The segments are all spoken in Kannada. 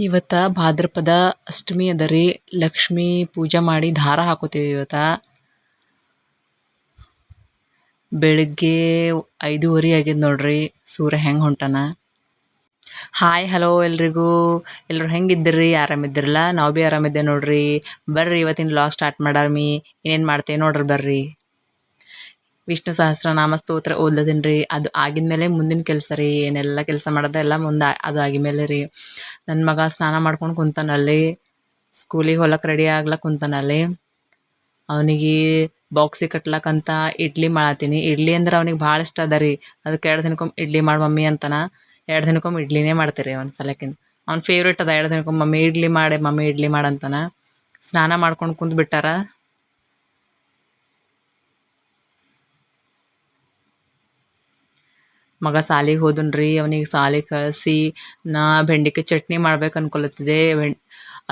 ಇವತ್ತ ಭಾದ್ರಪದ ಅಷ್ಟಮಿ ಅದ ರೀ. ಲಕ್ಷ್ಮಿ ಪೂಜೆ ಮಾಡಿ ದಾರ ಹಾಕೋತೀವಿ ಇವತ್ತ. ಬೆಳಗ್ಗೆ ಐದೂವರೆ ಆಗ್ಯದ ನೋಡ್ರಿ. ಸೂರ್ಯ ಹೆಂಗೆ ಹೊಂಟಾನ? ಹಾಯ್ ಹಲೋ ಎಲ್ರಿಗೂ. ಎಲ್ಲರೂ ಹೆಂಗಿದ್ದೀರಿ ಆರಾಮಿದ್ದಿರಲ್ಲ ನಾವು ಭೀ ಆರಾಮಿದ್ದೆ ನೋಡ್ರಿ. ಬರ್ರಿ, ಇವತ್ತಿನ ಲಾಗ್ ಸ್ಟಾರ್ಟ್ ಮಾಡಾರ್ಮಿ. ಏನೇನು ಮಾಡ್ತೇವೆ ನೋಡ್ರಿ ಬರ್ರಿ. ವಿಷ್ಣು ಸಹಸ್ರನಾಮ ಸ್ತೋತ್ರ ಓದ್ಲದಿನಿ ರೀ ಅದು ಆಗಿದ್ಮೇಲೆ ಮುಂದಿನ ಕೆಲಸ ರೀ, ಏನೆಲ್ಲ ಕೆಲಸ ಮಾಡೋದು ಎಲ್ಲ ಮುಂದೆ ಅದು ಆಗಿದ್ಮೇಲೆ ರೀ. ನನ್ನ ಮಗ ಸ್ನಾನ ಮಾಡ್ಕೊಂಡು ಕುಂತಾನಲ್ಲಿ ಸ್ಕೂಲಿಗೆ ಹೊಲಕ್ಕೆ ರೆಡಿ ಆಗ್ಲಕ್ಕೆ ಕುಂತಾನಲ್ಲಿ ಅವನಿಗೆ ಬಾಕ್ಸಿಗೆ ಕಟ್ಲಕ್ಕಂತ ಇಡ್ಲಿ ಮಾಡತ್ತೀನಿ ಇಡ್ಲಿ ಅಂದ್ರೆ ಅವ್ನಿಗೆ ಭಾಳ ಇಷ್ಟ ಅದ ರೀ. ಅದಕ್ಕೆ ಎರಡು ದಿನಕ್ಕೊಮ್ಮೆ ಇಡ್ಲಿ ಮಾಡಿ ಮಮ್ಮಿ ಅಂತಾನೆ. ಎರಡು ದಿನಕ್ಕೊಮ್ಮೆ ಇಡ್ಲಿನೇ ಮಾಡ್ತೀರಿ ಒಂದು ಸಲಕ್ಕಿಂತ ಅವ್ನ ಫೇವ್ರೇಟ್ ಅದ, ಎರಡು ದಿನಕ್ಕೊಮ್ಮೆ ಮಮ್ಮಿ ಇಡ್ಲಿ ಮಾಡಿ, ಮಮ್ಮಿ ಇಡ್ಲಿ ಮಾಡು ಅಂತಾನೆ. ಸ್ನಾನ ಮಾಡ್ಕೊಂಡು ಕುಂತು ಬಿಟ್ಟಾರ. ಮಗ ಸಾಲಿಗೆ ಹೋದನ್ ರೀ ಅವನಿಗೆ ಸಾಲಿಗೆ ಕಳಿಸಿ ನಾ ಬೆಂಡೆಕಾಯಿ ಚಟ್ನಿ ಮಾಡ್ಬೇಕು ಅನ್ಕೊಳತ್ತಿದ್ದೆ ಬೆನ್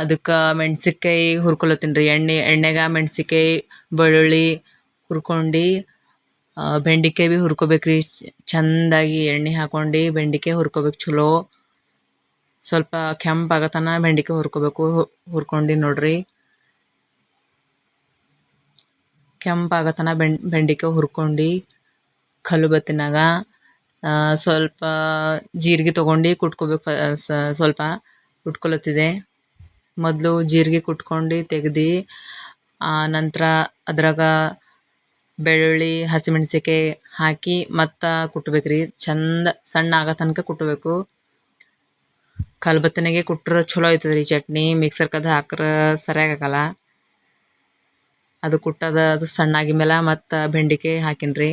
ಅದಕ್ಕೆ ಮೆಣ್ಸಿನ್ಕಾಯಿ ಹುರ್ಕೊಳತ್ತೀನಿ ರೀ. ಎಣ್ಣೆ, ಎಣ್ಣೆಗೆ ಮೆಣ್ಸಿನ್ಕಾಯಿ, ಬೆಳ್ಳುಳ್ಳಿ ಹುರ್ಕೊಂಡು ಬೆಂಡೆಕಾಯಿ ಭೀ ಹುರ್ಕೊಬೇಕು ರೀ. ಚೆಂದಾಗಿ ಎಣ್ಣೆ ಹಾಕ್ಕೊಂಡು ಬೆಂಡೆಕಾಯಿ ಹುರ್ಕೊಬೇಕು ಚಲೋ. ಸ್ವಲ್ಪ ಕೆಂಪಾಗತನ ಬೆಂಡೆಕಾಯಿ ಹುರ್ಕೊಬೇಕು. ಹುರ್ಕೊಂಡು ನೋಡ್ರಿ. ಕೆಂಪಾಗತನ ಬೆಂಡ್ ಬೆಂಡೆಕಾಯಿ ಹುರ್ಕೊಂಡು ಕಲ್ಲುಬತ್ತಿನಾಗ ಸ್ವಲ್ಪ ಜೀರಿಗೆ ತೊಗೊಂಡು ಕುಟ್ಕೋಬೇಕು ಸ್ವಲ್ಪ ಕುಟ್ಕೊಳತ್ತಿದೆ. ಮೊದಲು ಜೀರಿಗೆ ಕುಟ್ಕೊಂಡು ತೆಗ್ದು ನಂತರ ಅದ್ರಾಗ ಬೆಳ್ಳುಳ್ಳಿ ಹಸಿಮೆಣ್ಸಿಕಾಯಿ ಹಾಕಿ ಮತ್ತು ಕುಟ್ಬೇಕು ರೀ ಚಂದ ಸಣ್ಣ ಆಗೋ ತನಕ ಕುಟ್ಟಬೇಕು ಕಲ್ಬತ್ತನೆಗೆ ಕುಟ್ಟರೆ ಚಲೋ ಆಯ್ತದ ರೀ ಚಟ್ನಿ ಮಿಕ್ಸರ್ಕದು ಹಾಕ್ರೆ ಸರಿಯಾಗಿ ಆಗಲ್ಲ. ಅದು ಕುಟ್ಟದ ಅದು ಸಣ್ಣ ಆಗಿದ್ಮೇಲೆ ಮತ್ತು ಬೆಂಡೆಕಾಯಿ ಹಾಕೀನಿ ರೀ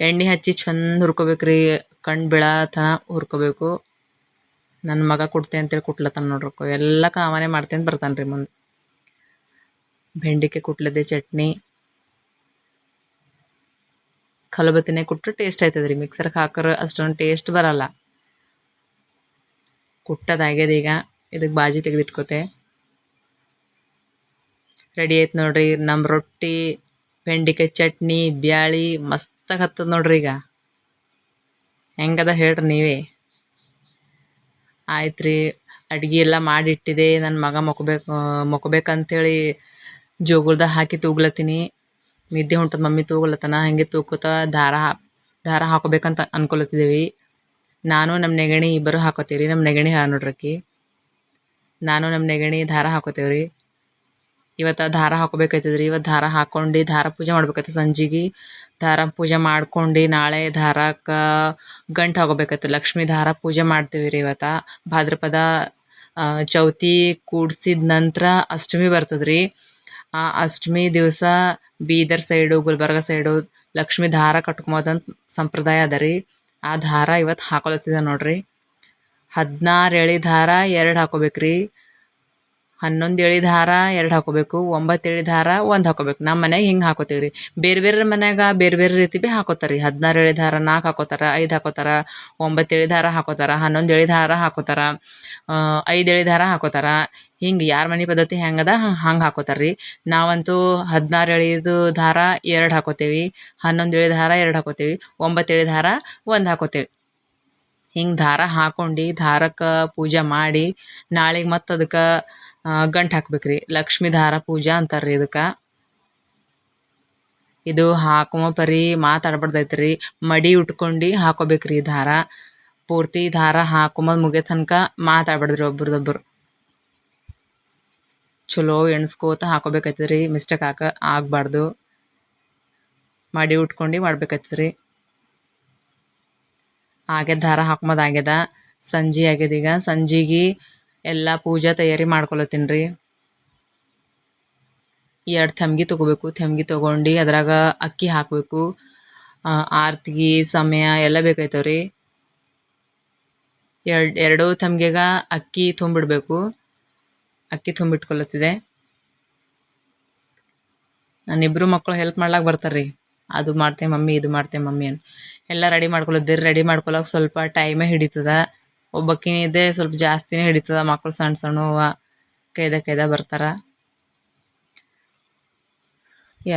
ಎಣ್ಣೆ ಹಚ್ಚಿ ಚಂದ ಹುರ್ಕೋಬೇಕು ರೀ ಕಣ್ಣು ಬೀಳತನ ಹುರ್ಕೋಬೇಕು. ನನ್ನ ಮಗ ಕೊಡ್ತೆ ಅಂತೇಳಿ ಕುಟ್ಲತ್ತಾನ ನೋಡ್ರಿ ಎಲ್ಲ ಕಾಮನೆ ಮಾಡ್ತೇನೆ ಬರ್ತಾನೆ ರೀ ಮುಂದೆ. ಬೆಂಡಿಕೆ ಕುಟ್ಲದ್ದೆ ಚಟ್ನಿ. ಕಲಬತ್ತಿನೇ ಕುಟ್ರೆ ಟೇಸ್ಟ್ ಆಯ್ತದ ರೀ ಮಿಕ್ಸರ್ಗೆ ಹಾಕ್ರೆ ಅಷ್ಟೊಂದು ಟೇಸ್ಟ್ ಬರಲ್ಲ. ಕುಟ್ಟದಾಗ್ಯದ ಈಗ. ಇದಕ್ಕೆ ಬಾಜಿ ತೆಗೆದಿಟ್ಕೋತೆ. ರೆಡಿ ಆಯ್ತು ನೋಡ್ರಿ. ನಮ್ಮ ರೊಟ್ಟಿ ಬೆಂಡೆಕಾಯಿ ಚಟ್ನಿ, ಬ್ಯಾಳಿ ಮಸ್ತಾಗಿ ಹತ್ತದ ನೋಡ್ರಿ ಈಗ. ಹೆಂಗದ ಹೇಳ್ರಿ ನೀವೇ. ಆಯ್ತು ರೀ ಅಡ್ಗೆ ಎಲ್ಲ ಮಾಡಿಟ್ಟಿದೆ ನನ್ನ ಮಗ ಮಕ್ಬೇಕು ಮಕ್ಬೇಕಂತೇಳಿ ಜೋಗುಳ್ದಾಗ ಹಾಕಿ ತೂಗ್ಲತ್ತೀನಿ. ನಿದ್ದೆ ಹೊಂಟದ ಮಮ್ಮಿ ತೂಗ್ಲತ್ತನ, ಹಾಗೆ ತೂಕೋತ ದಾರ ದಾರ ಹಾಕೋಬೇಕಂತ ಅನ್ಕೊಳತ್ತಿದ್ದೀವಿ ನಾನು ನಮ್ಮ ನೆಗಣಿ ಇಬ್ಬರು ಹಾಕೋತೀವಿ ರೀ ನಮ್ಮ ನೆಗಣಿ ಹಾ ನೋಡ್ರಕ್ಕಿ ನಾನು ನಮ್ಮ ನೆಗಣಿ ದಾರ ಹಾಕೋತೇವೆ ರೀ ಇವತ್ತು ದಾರ ಹಾಕೋಬೇಕಾಯ್ತದ್ರಿ. ಇವತ್ತು ದಾರ ಹಾಕ್ಕೊಂಡು ದಾರ ಪೂಜೆ ಮಾಡ್ಬೇಕಾಯ್ತು ಸಂಜೆಗೆ. ದಾರ ಪೂಜೆ ಮಾಡ್ಕೊಂಡು, ನಾಳೆ ದಾರಕ್ಕೆ ಗಂಟು ಹಾಕೋಬೇಕಾಯ್ತದ ಲಕ್ಷ್ಮೀ ದಾರ ಪೂಜೆ ಮಾಡ್ತೀವಿ ರೀ ಇವತ್ತು. ಭಾದ್ರಪದ ಚೌತಿ ಕೂಡ್ಸಿದ ನಂತರ ಅಷ್ಟಮಿ ಬರ್ತದ್ರಿ. ಆ ಅಷ್ಟಮಿ ದಿವಸ ಬೀದರ್ ಸೈಡು, ಗುಲ್ಬರ್ಗ ಸೈಡು ಲಕ್ಷ್ಮೀ ದಾರ ಕಟ್ಕೊಂಬೋದಂತ ಸಂಪ್ರದಾಯ ಅದ ರೀ ಆ ದಾರ ಇವತ್ತು ಹಾಕೊಳತ್ತಿದೆ ನೋಡ್ರಿ. ಹದಿನಾರು ಎಳೆ ದಾರ ಎರಡು ಹಾಕೋಬೇಕು ರೀ ಹನ್ನೊಂದು ಎಳೆ ದಾರ ಎರಡು ಹಾಕೋಬೇಕು, ಒಂಬತ್ತು ಎಳೆ ದಾರ ಒಂದು ಹಾಕೋಬೇಕು. ನಮ್ಮ ಮನೆಗೆ ಹಿಂಗೆ ಹಾಕೋತೀವಿ ರೀ ಬೇರೆ ಬೇರೆ ಮನ್ಯಾಗ ಬೇರೆ ಬೇರೆ ರೀತಿ ಭೀ ಹಾಕೋತಾರೆ ರೀ ಹದಿನಾರು ಎಳೆ ದಾರ ನಾಲ್ಕು ಹಾಕೋತಾರ, ಐದು ಹಾಕೋತಾರ, ಒಂಬತ್ತು ಎಳೆ ದಾರ ಹಾಕೋತಾರ, ಹನ್ನೊಂದು ಎಳೆ ದಾರ ಹಾಕೋತಾರ ಐದು ಎಳೆ ದಾರ ಹಾಕೋತಾರ. ಹಿಂಗೆ ಯಾರ ಮನೆ ಪದ್ಧತಿ ಹೆಂಗದ ಹಂಗೆ ಹಾಕೋತಾರೆ ರೀ ನಾವಂತೂ ಹದಿನಾರು ಎಳೆದು ದಾರ ಎರಡು ಹಾಕೋತೇವೆ, ಹನ್ನೊಂದು ಎಳೆ ದಾರ ಎರಡು ಹಾಕೋತೇವೆ, ಒಂಬತ್ತು ಎಳೆ ದಾರ ಒಂದು ಹಾಕೋತೇವೆ. ಹಿಂಗೆ ದಾರ ಹಾಕೊಂಡು ದಾರಕ್ಕೆ ಪೂಜೆ ಮಾಡಿ, ನಾಳೆಗೆ ಮತ್ತು ಅದಕ್ಕೆ ಗಂಟು ಹಾಕ್ಬೇಕ್ರಿ. ಲಕ್ಷ್ಮೀ ದಾರ ಪೂಜೆ ಅಂತಾರೆ ರೀ ಇದಕ್ಕೆ. ಇದು ಹಾಕುವ ಪರಿ ಮಾತಾಡ್ಬಾರ್ದೈತೆ ರೀ ಮಡಿ ಉಟ್ಕೊಂಡು ಹಾಕೋಬೇಕು ರೀ ದಾರ ಪೂರ್ತಿ ದಾರ ಹಾಕೊಂಬಂದು ಮುಗಿಯೋ ತನಕ ಮಾತಾಡ್ಬಾರ್ದ್ರಿ ಒಬ್ರದೊಬ್ರು. ಚಲೋ ಎಣ್ಸ್ಕೋತ ಹಾಕೋಬೇಕಾಯ್ತದ್ರಿ. ಮಿಸ್ಟೇಕ್ ಹಾಕ ಆಗಬಾರ್ದು. ಮಡಿ ಉಟ್ಕೊಂಡು ಮಾಡ್ಬೇಕಾಯ್ತದ್ರಿ. ಆಗ್ಯದ ದಾರ ಹಾಕೊಂಬದು ಆಗ್ಯದ ಸಂಜೆ ಆಗ್ಯದ ಈಗ. ಸಂಜೆಗೆ ಎಲ್ಲ ಪೂಜಾ ತಯಾರಿ ಮಾಡ್ಕೊಳತ್ತೀನಿ ರೀ ಎರಡು ಥಮ್ಗಿ ತೊಗೋಬೇಕು, ಥಮ್ಗಿ ತೊಗೊಂಡು ಅದ್ರಾಗ ಅಕ್ಕಿ ಹಾಕಬೇಕು. ಆರ್ತಿಗೆ, ಸಮಯ ಎಲ್ಲ ಬೇಕಾಯ್ತವ ರೀ ಎರಡು ಎರಡು ತಮ್ಗೆಗ ಅಕ್ಕಿ ತುಂಬಿಡಬೇಕು. ಅಕ್ಕಿ ತುಂಬಿಟ್ಕೊಳತ್ತಿದೆ. ನಾನಿಬ್ಬರು ಮಕ್ಕಳು ಹೆಲ್ಪ್ ಮಾಡ್ಲಾಕ ಬರ್ತಾರೆ ರೀ ಅದು ಮಾಡ್ತೆ ಮಮ್ಮಿ, ಇದು ಮಾಡ್ತೆ ಮಮ್ಮಿ ಅಂತ. ಎಲ್ಲ ರೆಡಿ ಮಾಡ್ಕೊಳತ್ತೀರಿ ರೆಡಿ ಮಾಡ್ಕೊಳಕ್ಕೆ ಸ್ವಲ್ಪ ಟೈಮೇ ಹಿಡಿತದೆ. ಒಬ್ಬಾಕಿನಿದೆ ಸ್ವಲ್ಪ ಜಾಸ್ತಿನೇ ಹಿಡಿತದ ಮಕ್ಕಳು ಸಣ್ಣ ಸಣ್ಣವ ಕೈದ ಕೈದ ಬರ್ತಾರೆ.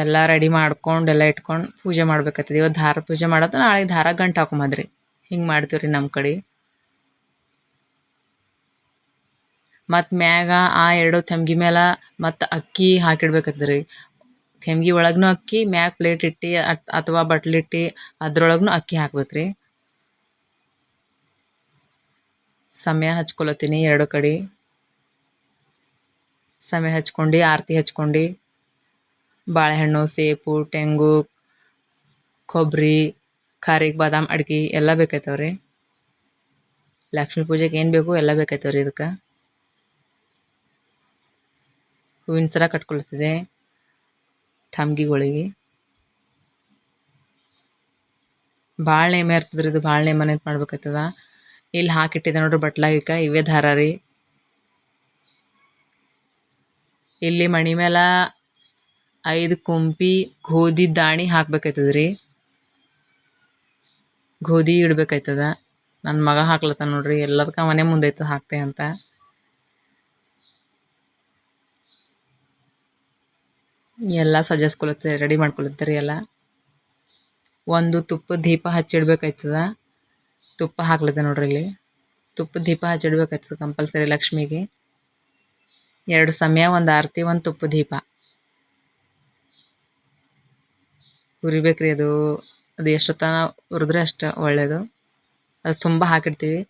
ಎಲ್ಲ ರೆಡಿ ಮಾಡ್ಕೊಂಡು, ಎಲ್ಲ ಇಟ್ಕೊಂಡು ಪೂಜೆ ಮಾಡ್ಬೇಕಾಗ್ತದೆ. ಇವತ್ತು ದಾರ ಪೂಜೆ ಮಾಡೋದು ನಾಳೆ ದಾರ ಗಂಟು ಹಾಕೊಂಬದ್ರಿ. ಹಿಂಗೆ ಮಾಡ್ತೀವಿ ನಮ್ಮ ಕಡೆ. ಮತ್ತು ಮ್ಯಾಗ ಆ ಎರಡು ತೆಮ್ಗಿ ಮೇಲೆ ಮತ್ತು ಅಕ್ಕಿ ಹಾಕಿಡ್ಬೇಕಾಯ್ತದ್ರಿ ತೆಮ್ಗಿ ಒಳಗೂ ಅಕ್ಕಿ, ಮ್ಯಾಗ ಪ್ಲೇಟ್ ಇಟ್ಟು ಅಥವಾ ಬಟ್ಲಿಟ್ಟು ಅದ್ರೊಳಗೂ ಅಕ್ಕಿ ಹಾಕ್ಬೇಕು ರೀ ಸಮಯ ಹಚ್ಕೊಳತ್ತೀನಿ ಎರಡು ಕಡೆ. ಸಮಯ ಹಚ್ಕೊಂಡು, ಆರತಿ ಹಚ್ಕೊಂಡು, ಬಾಳೆಹಣ್ಣು ಸೇಬು ತೆಂಗು ಕೊಬ್ಬರಿ ಖಾರಿಗೆ ಬಾದಾಮ್, ಅಡ್ಗೆ ಎಲ್ಲ ಬೇಕಾಯ್ತವ ರೀ ಲಕ್ಷ್ಮೀ ಪೂಜೆಗೆ ಏನು ಬೇಕು ಎಲ್ಲ ಬೇಕಾಯ್ತವ್ರಿ ಇದಕ್ಕೆ. ಹೂವಿನ ಸರ ಕಟ್ಕೊಳ್ತಿದೆ ಥಮ್ಗಿಗಳಿಗೆ ಭಾಳ ನೇಮ ಇರ್ತದ್ರಿ ಇದು ಭಾಳ ನೇಮ ನೆನ್ಪು ಮಾಡ್ಬೇಕಾಯ್ತದ. ಇಲ್ಲಿ ಹಾಕಿಟ್ಟಿದೆ ನೋಡ್ರಿ ಬಟ್ಲಾಗಿಕ್ಕ ಇವೇ ದಾರ ರೀ. ಇಲ್ಲಿ ಮಣಿ ಮೇಲೆ ಐದು ಕುಂಪಿ ಗೋಧಿ ದಾಣಿ ಹಾಕ್ಬೇಕಾಯ್ತದ ರೀ. ಗೋಧಿ ಇಡ್ಬೇಕಾಯ್ತದ. ನನ್ನ ಮಗ ಹಾಕ್ಲತ್ತ ನೋಡ್ರಿ, ಎಲ್ಲದಕ್ಕೆ ಮನೆ ಮುಂದೈತದ ಹಾಕ್ತೆ ಅಂತ. ಎಲ್ಲ ಸಜೆಸ್ಕೊಳತ್ತೆ ರೆಡಿ ಮಾಡ್ಕೊಳತ್ತೆ ರೀ ಎಲ್ಲ. ಒಂದು ತುಪ್ಪ ದೀಪ ಹಚ್ಚಿಡ್ಬೇಕಾಯ್ತದ. ತುಪ್ಪ ಹಾಕ್ಲತ್ತೆ ನೋಡ್ರಿ ಇಲ್ಲಿ. ತುಪ್ಪ ದೀಪ ಹಚ್ಚಿಡ್ಬೇಕಾಯ್ತದ ಕಂಪಲ್ಸರಿ ಲಕ್ಷ್ಮಿಗೆ. ಎರಡು ಸಮಯ, ಒಂದು ಆರತಿ, ಒಂದು ತುಪ್ಪ ದೀಪ. ಉರಿಬೇಕ್ರಿ ಅದು. ಅದು ಎಷ್ಟೊತ್ತನ ಉರಿದ್ರೆ ಅಷ್ಟು ಒಳ್ಳೆಯದು ಅದು ತುಂಬ ಹಾಕಿಡ್ತೀವಿ.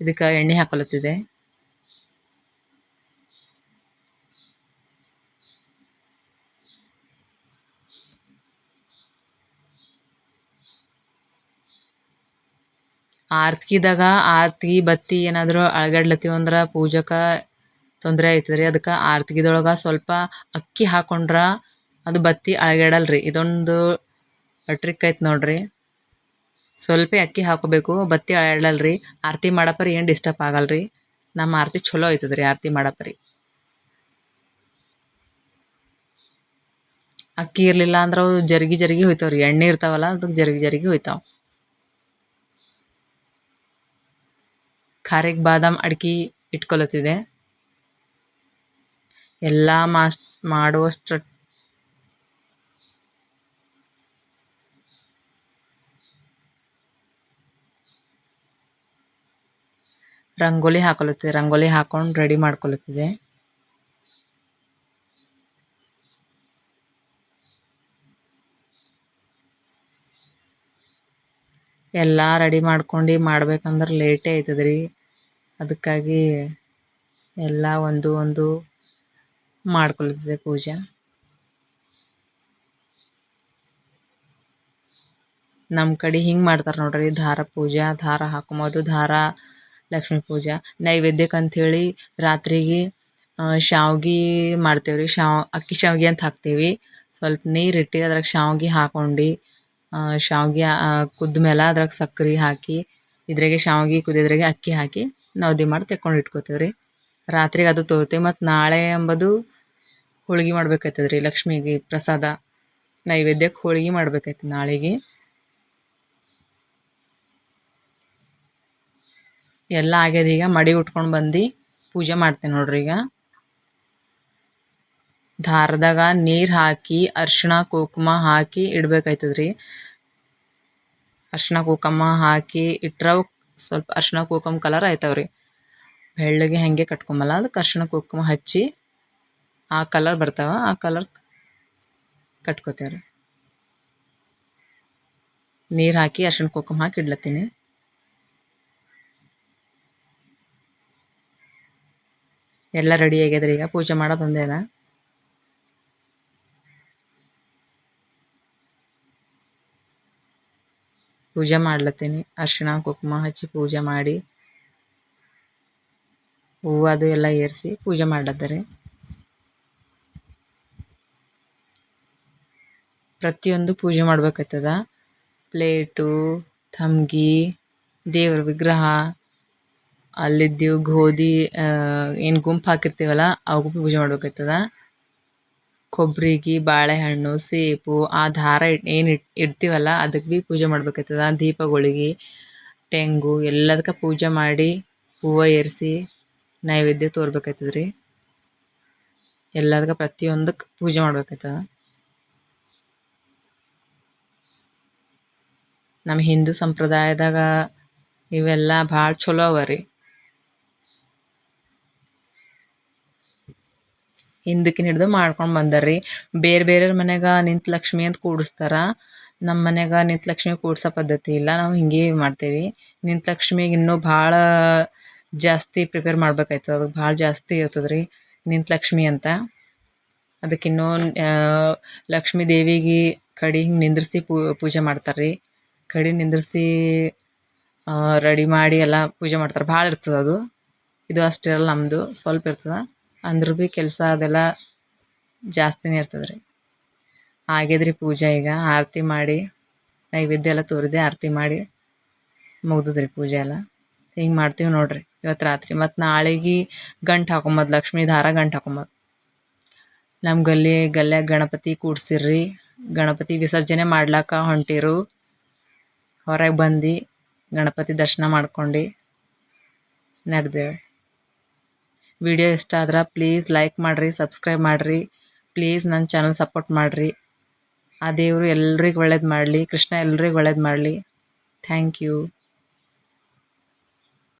ಇದಕ್ಕೆ ಎಣ್ಣೆ ಹಾಕೊಳತ್ತಿದೆ ಆರ್ತಿದಾಗ ಆರ್ತಿ, ಬತ್ತಿ ಏನಾದರೂ ಅಳಗಡ್ಲತ್ತೀವಿ ಅಂದ್ರೆ ಪೂಜಕ್ಕೆ ತೊಂದರೆ ಆಯ್ತದೆ ರೀ ಅದಕ್ಕೆ ಆರ್ತಿಗಿದೊಳಗೆ ಸ್ವಲ್ಪ ಅಕ್ಕಿ ಹಾಕೊಂಡ್ರೆ ಅದು ಬತ್ತಿ ಅಳಗಡಲ್ರಿ. ಇದೊಂದು ಟ್ರಿಕ್ ಐತೆ ನೋಡಿರಿ. ಸ್ವಲ್ಪ ಅಕ್ಕಿ ಹಾಕೋಬೇಕು, ಬತ್ತಿ ಅಳಗ್ಯಾಡಲ್ಲ ರೀ ಆರತಿ ಮಾಡಪ್ಪರಿ ಏನು ಡಿಸ್ಟರ್ಬ್ ಆಗಲ್ಲ ರೀ ನಮ್ಮ ಆರತಿ ಚಲೋ ಆಯ್ತದೆ ರೀ ಆರತಿ ಮಾಡಪ್ಪರಿ ಅಕ್ಕಿ ಇರಲಿಲ್ಲ ಅಂದ್ರೆ ಅವು ಜರ್ಗಿ ಜರ್ಗಿ ಹೋಯ್ತಾವೆ ರೀ ಎಣ್ಣೆ ಇರ್ತಾವಲ್ಲ ಅದಕ್ಕೆ ಜರ್ಗಿ ಜರ್ಗಿ ಹೋಯ್ತಾವೆ. ಖಾರಿಗೆ ಬಾದಾಮ್ ಅಡ್ಕೆ ಇಟ್ಕೊಳತ್ತಿದೆ. ಎಲ್ಲ ಮಾಸ್ ಮಾಡುವಷ್ಟು ರಂಗೋಲಿ ಹಾಕೊಳತ್ತಿದೆ ರಂಗೋಲಿ ಹಾಕೊಂಡು ರೆಡಿ ಮಾಡ್ಕೊಳತ್ತಿದೆ. ಎಲ್ಲ ರೆಡಿ ಮಾಡ್ಕೊಂಡು ಮಾಡ್ಬೇಕಂದ್ರೆ ಲೇಟೇ ಆಯ್ತದ ರೀ ಅದಕ್ಕಾಗಿ ಎಲ್ಲ ಒಂದು ಒಂದು ಮಾಡ್ಕೊಳ್ತದೆ ಪೂಜೆ. ನಮ್ಮ ಕಡೆ ಹಿಂಗೆ ಮಾಡ್ತಾರೆ ನೋಡ್ರಿ ದಾರ ಪೂಜೆ ದಾರ ಹಾಕೊಂಬೋದು ದಾರ ಲಕ್ಷ್ಮೀ ಪೂಜೆ. ನೈವೇದ್ಯಕ್ಕೆ ಅಂಥೇಳಿ ರಾತ್ರಿಗೆ ಶಾವ್ಗೆ ಮಾಡ್ತೇವೆ ರೀ ಶಾವ್, ಅಕ್ಕಿ ಶಾವ್ಗೆ ಅಂತ ಹಾಕ್ತೇವೆ. ಸ್ವಲ್ಪ ನೀರು ಇಟ್ಟು ಅದ್ರಾಗ ಶಾವ್ಗೆ ಹಾಕೊಂಡು ಶಾವ್ಗೆ ಕುದ್ದ ಮೇಲೆ ಅದ್ರಾಗ ಸಕ್ರೆ ಹಾಕಿ, ಇದ್ರಾಗೆ ಶಾವಿಗೆ ಕುದಿದ್ರಾಗೆ ಅಕ್ಕಿ ಹಾಕಿ ನವದಿ ಮಾಡಿ ತೆಕ್ಕೊಂಡು ಇಟ್ಕೋತೇವೆ ರೀ. ರಾತ್ರಿಗೆ ಅದು ತೋತೆ ಮತ್ತು ನಾಳೆ ಎಂಬುದು ಹೋಳ್ಗೆ ಮಾಡ್ಬೇಕಾಯ್ತದ ರೀ, ಲಕ್ಷ್ಮಿಗೆ ಪ್ರಸಾದ. ನೈವೇದ್ಯಕ್ಕೆ ಹೋಳ್ಗೆ ಮಾಡ್ಬೇಕಾಯ್ತದೆ ನಾಳೆಗೆ. ಎಲ್ಲ ಆಗ್ಯದ ಈಗ ಮಡಿ ಉಟ್ಕೊಂಡು ಬಂದು ಪೂಜೆ ಮಾಡ್ತೇನೆ ನೋಡ್ರಿ ಈಗ. ದಾರದಾಗ ನೀರು ಹಾಕಿ, ಅರಿಶಿಣ ಕುಂಕುಮ ಹಾಕಿ ಇಡ್ಬೇಕಾಯ್ತದ ರೀ ಅರ್ಶಿಣ ಕುಂಕುಮ ಹಾಕಿ ಇಟ್ರೆ ಸ್ವಲ್ಪ ಅರಿಶಿಣ ಕುಂಕುಮ ಕಲರ್ ಆಯ್ತಾವೆ ರೀ ಬೆಳ್ಳಗೆ ಹಾಗೆ ಕಟ್ಕೊಂಬಲ್ಲ, ಅದಕ್ಕೆ ಅರಿಶಿಣ ಕುಂಕುಮ ಹಚ್ಚಿ ಆ ಕಲರ್ ಬರ್ತಾವೆ, ಆ ಕಲರ್ ಕಟ್ಕೋತೇವೆ ರೀ ನೀರು ಹಾಕಿ, ಅರ್ಶಿಣ ಕುಂಕುಮ ಹಾಕಿ ಇಡ್ಲತ್ತೀನಿ. ಎಲ್ಲ ರೆಡಿ ಆಗ್ಯದ್ರಿ, ಈಗ ಪೂಜೆ ಮಾಡೋದು ಪೂಜೆ ಮಾಡ್ಲತ್ತೀನಿ. ಅರ್ಶಿನ ಕುಂಕುಮ ಹಚ್ಚಿ ಪೂಜೆ ಮಾಡಿ ಹೂವು ಅದು ಎಲ್ಲ ಏರಿಸಿ ಪೂಜೆ ಮಾಡ್ಲತ್ತಾರೆ. ಪ್ರತಿಯೊಂದು ಪೂಜೆ ಮಾಡ್ಬೇಕಾಯ್ತದ ಪ್ಲೇಟು ತಮ್ಗಿ ದೇವ್ರ ವಿಗ್ರಹ, ಅಲ್ಲಿದ್ದು ಗೋಧಿ ಏನು ಗುಂಪು ಹಾಕಿರ್ತೀವಲ್ಲ ಅವಕ್ಕೂ ಪೂಜೆ ಮಾಡ್ಬೇಕಾಯ್ತದ ಕೊಬ್ಬರಿಗೆ ಬಾಳೆಹಣ್ಣು, ಸೇಬು, ಆ ದಾರ ಏನು ಇಟ್ಟು ಇಡ್ತೀವಲ್ಲ ಅದಕ್ಕೆ ಭೀ ಪೂಜೆ ಮಾಡ್ಬೇಕಾಯ್ತದ ದೀಪಗಳಿಗೆ ತೆಂಗು, ಎಲ್ಲದಕ್ಕೆ ಪೂಜೆ ಮಾಡಿ ಹೂವು ಏರಿಸಿ ನೈವೇದ್ಯ ತೋರ್ಬೇಕಾಯ್ತದ ರೀ ಎಲ್ಲದಕ್ಕೆ ಪ್ರತಿಯೊಂದಕ್ಕೆ ಪೂಜೆ ಮಾಡ್ಬೇಕಾಯ್ತದ ನಮ್ಮ ಹಿಂದೂ ಸಂಪ್ರದಾಯದಾಗ ಇವೆಲ್ಲ ಭಾಳ ಚಲೋ ಅವ ರೀ. ಹಿಂದಕ್ಕಿನ ಹಿಡಿದು ಮಾಡ್ಕೊಂಡು ಬಂದಾರ್ರಿ. ಬೇರೆ ಬೇರೆಯವ್ರ ಮನೆಗ ನಿಂತ ಲಕ್ಷ್ಮಿ ಅಂತ ಕೂಡಿಸ್ತಾರ. ನಮ್ಮ ಮನೆಗ ನಿಂತ ಲಕ್ಷ್ಮಿ ಕೂಡ್ಸೋ ಪದ್ಧತಿ ಇಲ್ಲ. ನಾವು ಹಿಂಗೆ ಮಾಡ್ತೇವೆ. ನಿಂತ ಲಕ್ಷ್ಮಿಗೆ ಇನ್ನೂ ಭಾಳ ಜಾಸ್ತಿ ಪ್ರಿಪೇರ್ ಮಾಡ್ಬೇಕಾಯ್ತದ. ಅದಕ್ಕೆ ಭಾಳ ಜಾಸ್ತಿ ಇರ್ತದೆ ರೀ ನಿಂತ ಲಕ್ಷ್ಮಿ ಅಂತ. ಅದಕ್ಕೆ ಇನ್ನೂ ಲಕ್ಷ್ಮೀ ದೇವಿಗೆ ಕಡೆ ಹಿಂಗೆ ನಿಂದ್ರಿಸಿ ಪೂಜೆ ಮಾಡ್ತಾರೆ ರೀ ಕಡೆ ನಿಂದ್ರಿಸಿ ರೆಡಿ ಮಾಡಿ ಎಲ್ಲ ಪೂಜೆ ಮಾಡ್ತಾರೆ. ಭಾಳ ಇರ್ತದೆ ಅದು. ಇದು ಅಷ್ಟಿರಲ್ಲ ನಮ್ಮದು ಸ್ವಲ್ಪ ಇರ್ತದೆ. ಅಂದ್ರೂ ಭೀ ಕೆಲಸ ಅದೆಲ್ಲ ಜಾಸ್ತಿನೇ ಇರ್ತದೆ ರೀ ಆಗ್ಯದ ರೀ ಪೂಜೆ ಈಗ, ಆರತಿ ಮಾಡಿ, ನೈವೇದ್ಯ ಎಲ್ಲ ತೋರಿದೆ, ಆರತಿ ಮಾಡಿ ಮುಗ್ದದ ರೀ ಪೂಜೆ ಎಲ್ಲ. ಹಿಂಗೆ ಮಾಡ್ತೀವಿ ನೋಡಿರಿ ಇವತ್ತು ರಾತ್ರಿ. ಮತ್ತು ನಾಳೆಗೆ ಗಂಟು ಹಾಕೊಂಬದು, ಲಕ್ಷ್ಮೀ ದಾರ ಗಂಟು ಹಾಕೊಂಬದು. ನಮ್ಮ ಗಲ್ಲಿ ಗಲ್ಯಾಗ ಗಣಪತಿ ಕೂಡ್ಸಿರ್ರಿ, ಗಣಪತಿ ವಿಸರ್ಜನೆ ಮಾಡ್ಲಾಕ ಹೊಂಟಿರು. ಹೊರಗೆ ಬಂದು ಗಣಪತಿ ದರ್ಶನ ಮಾಡ್ಕೊಂಡು ನಡೆದೇವೆ. ವಿಡಿಯೋ ಇಷ್ಟ ಆದ್ರೆ ಪ್ಲೀಸ್ ಲೈಕ್ ಮಾಡಿರಿ ಸಬ್ಸ್ಕ್ರೈಬ್ ಮಾಡಿರಿ. ಪ್ಲೀಸ್ ನನ್ನ ಚಾನಲ್ ಸಪೋರ್ಟ್ ಮಾಡಿರಿ. ಆ ದೇವರು ಎಲ್ರಿಗೂ ಒಳ್ಳೇದು ಮಾಡಲಿ, ಕೃಷ್ಣ ಎಲ್ರಿಗೂ ಒಳ್ಳೇದು ಮಾಡಲಿ. Thank you